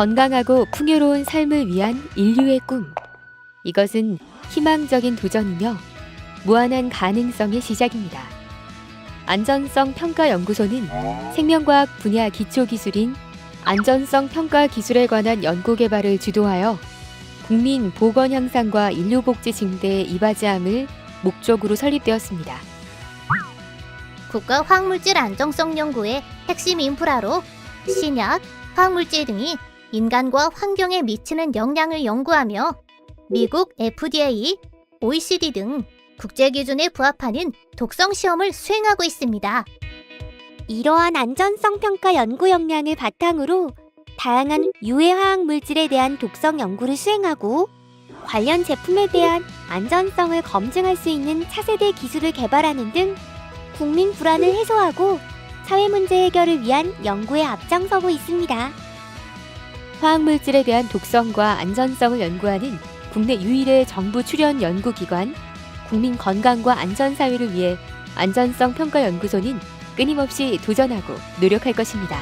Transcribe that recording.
건강하고 풍요로운 삶을 위한 인류의 꿈. 이것은 희망적인 도전이며 무한한 가능성의 시작입니다. 안전성 평가 연구소는 생명과학 분야 기초 기술인 안전성 평가 기술에 관한 연구 개발을 주도하여 국민 보건 향상과 인류 복지 증대에 이바지함을 목적으로 설립되었습니다. 국가 화학물질 안정성 연구의 핵심 인프라로 신약, 화학물질 등이 인간과 환경에 미치는 영향을 연구하며 미국 FDA, OECD 등 국제 기준에 부합하는 독성 시험을 수행하고 있습니다. 이러한 안전성 평가 연구 역량을 바탕으로 다양한 유해 화학 물질에 대한 독성 연구를 수행하고 관련 제품에 대한 안전성을 검증할 수 있는 차세대 기술을 개발하는 등 국민 불안을 해소하고 사회 문제 해결을 위한 연구에 앞장서고 있습니다. 화학물질에 대한 독성과 안전성을 연구하는 국내 유일의 정부 출연 연구기관 국민 건강과 안전 사회를 위해 안전성 평가 연구소는 끊임없이 도전하고 노력할 것입니다.